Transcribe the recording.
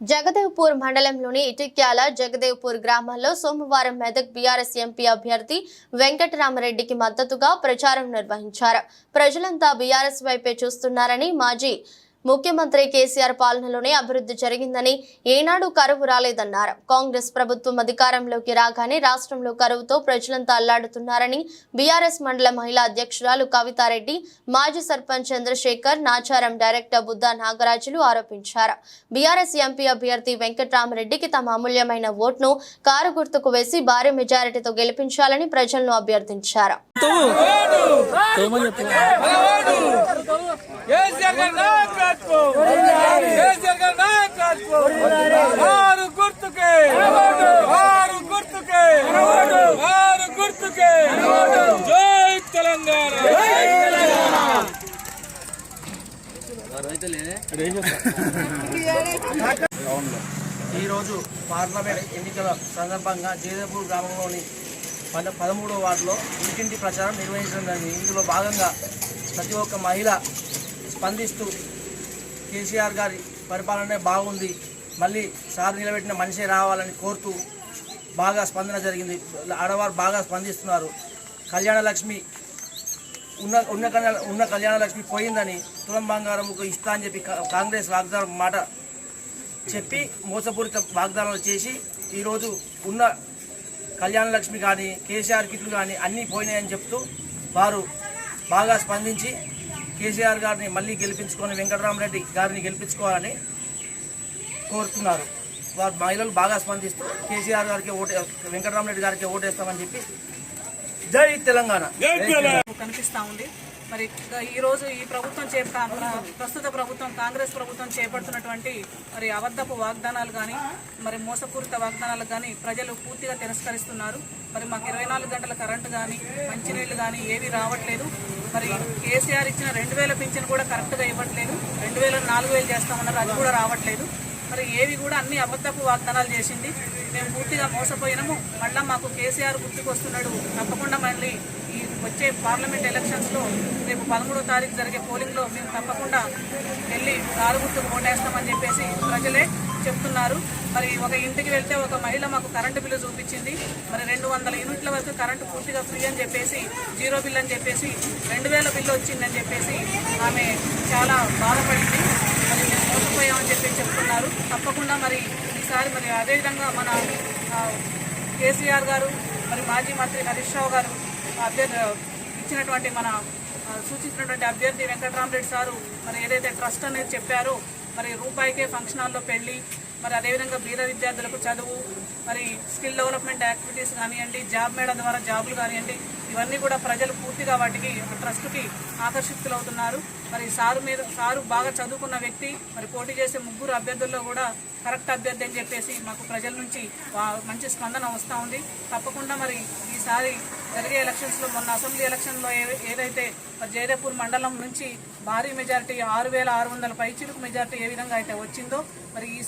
జగదేవ్పూర్ మండలంలోని ఇటిక్యాల జగదేవ్పూర్ గ్రామాల్లో సోమవారం మెదక్ బీఆర్ఎస్ ఎంపీ అభ్యర్థి వెంకటరామరెడ్డికి మద్దతుగా ప్రచారం నిర్వహించారు. ప్రజలంతా బీఆర్ఎస్ వైపే చూస్తున్నారని మాజీ ముఖ్యమంత్రి కేసీఆర్ పాలనలోనే అభివృద్ధి జరిగిందని ఏనాడు కరువు రాలేదన్నారు. కాంగ్రెస్ ప్రభుత్వం అధికారంలోకి రాగానే రాష్ట్రంలో కరువుతో ప్రజలంతా అల్లాడుతున్నారని బీఆర్ఎస్ మండల మహిళా అధ్యక్షురాలు కవితారెడ్డి మాజీ సర్పంచ్ చంద్రశేఖర్ నాచారం డైరెక్టర్ బుద్ధా నాగరాజులు ఆరోపించారు. బీఆర్ఎస్ ఎంపీ అభ్యర్థి వెంకట్రామరెడ్డికి తమ అమూల్యమైన ఓట్ను కారు గుర్తుకు వేసి భారీ మెజారిటీతో గెలిపించాలని ప్రజలను అభ్యర్థించారు. వారు గుర్తుకే. వారు గుర్తుకే. వారు గుర్తుకే. జై తెలంగాణ. ఈరోజు పార్లమెంట్ ఎన్నికల సందర్భంగా జేదేపూర్ గ్రామంలోని పద పదమూడవ వార్డులో ఇంటింటి ప్రచారం నిర్వహించడం జరిగింది. ఇందులో భాగంగా ప్రతి ఒక్క మహిళ స్పందిస్తూ కేసీఆర్ గారి పరిపాలనే బాగుంది. మళ్ళీ సార్ నిలబెట్టిన మనిషే రావాలని కోరుతూ బాగా స్పందన జరిగింది. ఆడవారు బాగా స్పందిస్తున్నారు. కళ్యాణలక్ష్మి ఉన్న ఉన్న కళ్యాణ ఉన్న కళ్యాణలక్ష్మి పోయిందని తులం బంగారం ఇస్తా అని చెప్పి కా- కాంగ్రెస్ వాగ్దానం మాట చెప్పి మోసపూరిత వాగ్దానాలు చేసి ఈరోజు ఉన్న కళ్యాణ లక్ష్మి కానీ కేసీఆర్ కిట్లు కానీ అన్నీ పోయినాయని చెప్తూ వారు బాగా స్పందించి కేసీఆర్ గారిని మళ్ళీ గెలిపించుకొని వెంకటరామరెడ్డి గారిని గెలిపించుకోవాలని కోరుతున్నారు. వారు మహిళలు బాగా స్పందిస్తూ కేసీఆర్ గారికి ఓటే వెంకటరామరెడ్డి గారికి ఓటేస్తామని చెప్పి జై తెలంగాణ. కనిపిస్తా ఉంది. మరి ఈరోజు ఈ ప్రభుత్వం చేప ప్రస్తుత ప్రభుత్వం కాంగ్రెస్ ప్రభుత్వం చేపడుతున్నటువంటి మరి అబద్ధపు వాగ్దానాలు కానీ మరి మోసపూరిత వాగ్దానాలు కానీ ప్రజలు పూర్తిగా తిరస్కరిస్తున్నారు. మరి మాకు ఇరవై నాలుగు గంటల కరెంటు కానీ మంచినీళ్ళు కానీ ఏవి రావట్లేదు. మరి కేసీఆర్ ఇచ్చిన రెండు వేల పింఛన్ కూడా కరెక్ట్గా ఇవ్వట్లేదు. రెండు వేల నాలుగు వేలు చేస్తామన్నారు అది కూడా రావట్లేదు. మరి ఏవి కూడా అన్ని అబద్ధపు వాగ్దానాలు చేసింది. మేము పూర్తిగా మోసపోయినాము. మళ్ళా మాకు కేసీఆర్ గుర్తుకొస్తున్నాడు. తప్పకుండా మళ్ళీ వచ్చే పార్లమెంట్ ఎలక్షన్స్లో రేపు పదమూడో తారీఖు జరిగే పోలింగ్లో మేము తప్పకుండా వెళ్ళి కారు గుర్తుకు ఓటేస్తామని చెప్పేసి ప్రజలే చెప్తున్నారు. మరి ఒక ఇంటికి వెళ్తే ఒక మహిళ మాకు కరెంటు బిల్లు చూపించింది. మరి రెండు వందల యూనిట్ల వరకు కరెంటు పూర్తిగా ఫ్రీ అని చెప్పేసి జీరో బిల్ అని చెప్పేసి రెండు వేల బిల్లు వచ్చిందని చెప్పేసి ఆమె చాలా బాధపడింది. మరి మేము మోసపోయామని చెప్పి చెప్తున్నారు. తప్పకుండా మరి ఈసారి మరి అదేవిధంగా మన కేసీఆర్ గారు మరి మాజీ మంత్రి హరీష్ రావు గారు అభ్యర్థి ఇచ్చినటువంటి మన సూచించినటువంటి అభ్యర్థి వెంకటరామరెడ్డి సారు మరి ఏదైతే ట్రస్ట్ అనేది చెప్పారో మరి రూపాయికే ఫంక్షన్ హాల్లో పెళ్ళి మరి అదేవిధంగా బీద విద్యార్థులకు చదువు మరి స్కిల్ డెవలప్మెంట్ యాక్టివిటీస్ కానివ్వండి జాబ్ మేళ ద్వారా జాబులు కానివ్వండి ఇవన్నీ కూడా ప్రజలు పూర్తిగా వాటికి ట్రస్ట్కి ఆకర్షితులవుతున్నారు. మరి సారు మీద సారు బాగా చదువుకున్న వ్యక్తి మరి పోటీ చేసే ముగ్గురు అభ్యర్థుల్లో కూడా కరెక్ట్ అభ్యర్థి అని చెప్పేసి మాకు ప్రజల నుంచి వా- మంచి స్పందన వస్తూ ఉంది. తప్పకుండా మరి ఈసారి జరిగే ఎలక్షన్స్లో మొన్న అసెంబ్లీ ఎలక్షన్లో ఏ- ఏదైతే మరి జయదేపూర్ మండలం నుంచి భారీ మెజారిటీ ఆరు వేల ఆరు వందల పైచిలుకు మెజారిటీ ఏ విధంగా అయితే వచ్చిందో మరి ఈ